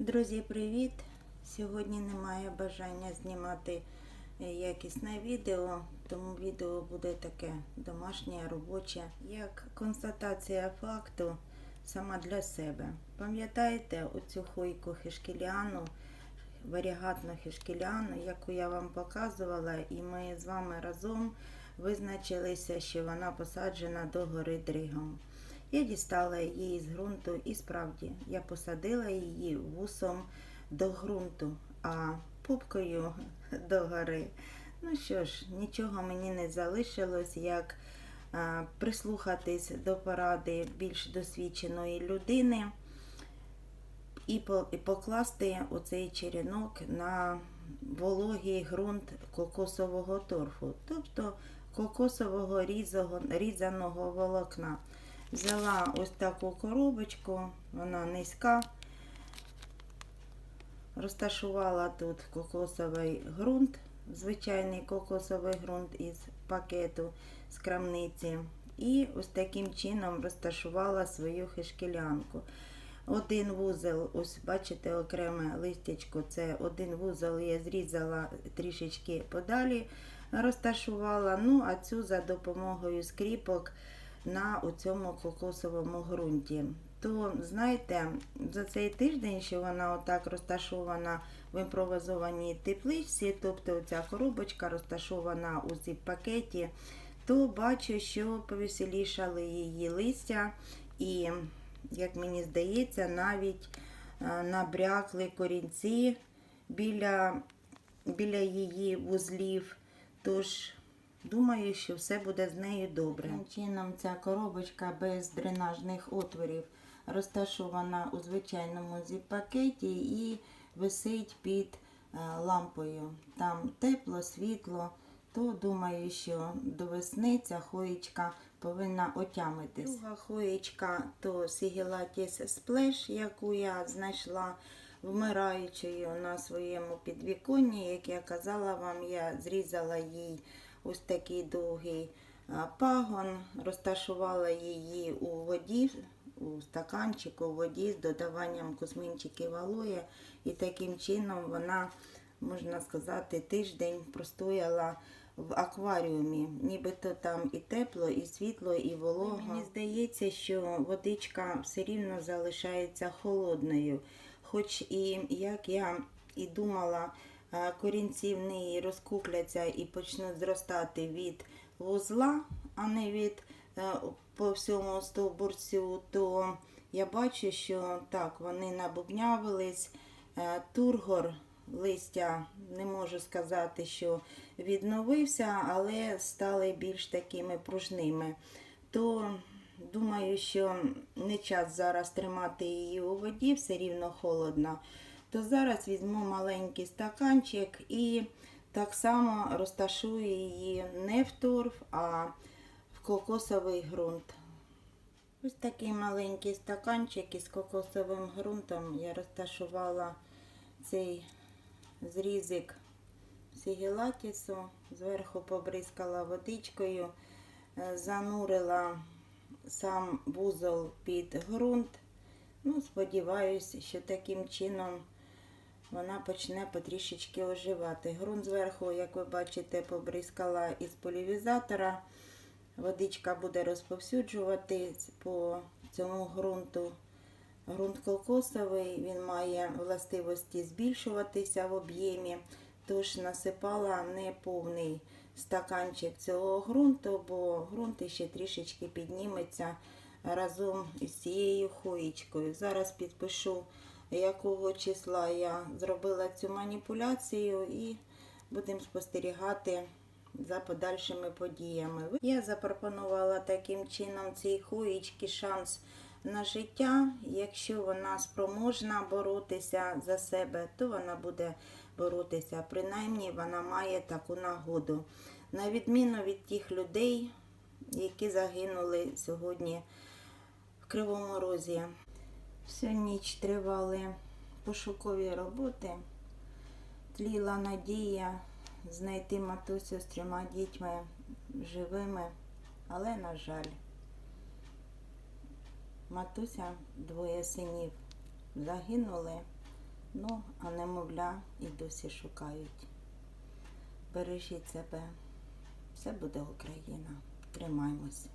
Друзі, привіт! Сьогодні немає бажання знімати е, якісне відео, тому відео буде таке домашнє, робоче, як констатація факту сама для себе. Пам'ятаєте оцю хойку хишкіліану, варігатну хишкіліану, яку я вам показувала, і ми з вами разом визначилися, що вона посаджена до гори Дригом. Я дістала її з ґрунту і справді я посадила її вусом до ґрунту, а пупкою до гори. Ну що ж, нічого мені не залишилось, як прислухатись до поради більш досвідченої людини і, по, і покласти оцей черенок на вологий ґрунт кокосового торфу, тобто кокосового різаного волокна. Взяла ось таку коробочку, вона низька. Розташувала тут кокосовий ґрунт, звичайний кокосовий ґрунт із пакету з крамниці. І ось таким чином розташувала свою хишкілянку. Один вузол, ось бачите, окреме листячко, це один вузол я зрізала трішечки подалі, розташувала. Ну, а цю за допомогою скріпок на цьому кокосовому ґрунті. То, знаєте, за цей тиждень, що вона отак розташована в імпровізованій тепличці, тобто ця коробочка розташована у зіп-пакеті, то бачу, що повеселішали її листя і, як мені здається, навіть е, набрякли корінці біля, біля її вузлів. Тож Думаю, що все буде з нею добре. Таким чином ця коробочка без дренажних отворів розташована у звичайному зіп-пакеті і висить під е, лампою. Там тепло, світло, то думаю, що до весни ця хоєчка повинна отямитись. Друга хоєчка то Сігелатіс Сплеш, яку я знайшла вмираючою на своєму підвіконні. Як я казала вам, я зрізала їй ось такий довгий пагон, розташувала її у воді, у стаканчику у воді з додаванням косминчиків алоє. І таким чином вона, можна сказати, тиждень простояла в акваріумі. Нібито там і тепло, і світло, і волого. Мені здається, що водичка все рівно залишається холодною. Хоч і як я і думала, корінці в неї розкупляться і почнуть зростати від вузла, а не від е, по всьому стовбурцю, то я бачу, що так, вони набубнявились. Е, тургор листя, не можу сказати, що відновився, але стали більш такими пружними. То думаю, що не час зараз тримати її у воді, все рівно холодно то зараз візьму маленький стаканчик і так само розташую її не в торф, а в кокосовий ґрунт. Ось такий маленький стаканчик із кокосовим ґрунтом я розташувала цей зрізик сігелатісу, зверху побризкала водичкою, е, занурила сам вузол під ґрунт. Ну, Сподіваюся, що таким чином вона почне потрішечки оживати. Грунт зверху, як ви бачите, побризкала із полівізатора. Водичка буде розповсюджуватись по цьому ґрунту. Грунт кокосовий, він має властивості збільшуватися в об'ємі, тож насипала неповний стаканчик цього ґрунту, бо ґрунт ще трішечки підніметься разом із цією хоїчкою. Зараз підпишу якого числа я зробила цю маніпуляцію і будемо спостерігати за подальшими подіями. Я запропонувала таким чином цій хуїчки шанс на життя. Якщо вона спроможна боротися за себе, то вона буде боротися. Принаймні вона має таку нагоду. На відміну від тих людей, які загинули сьогодні в Кривому Розі. Всю ніч тривали пошукові роботи. Тліла надія знайти матусю з трьома дітьми живими, але, на жаль, матуся двоє синів загинули Ну, а немовля і досі шукають. Бережіть себе. Все буде Україна. Тримаймось.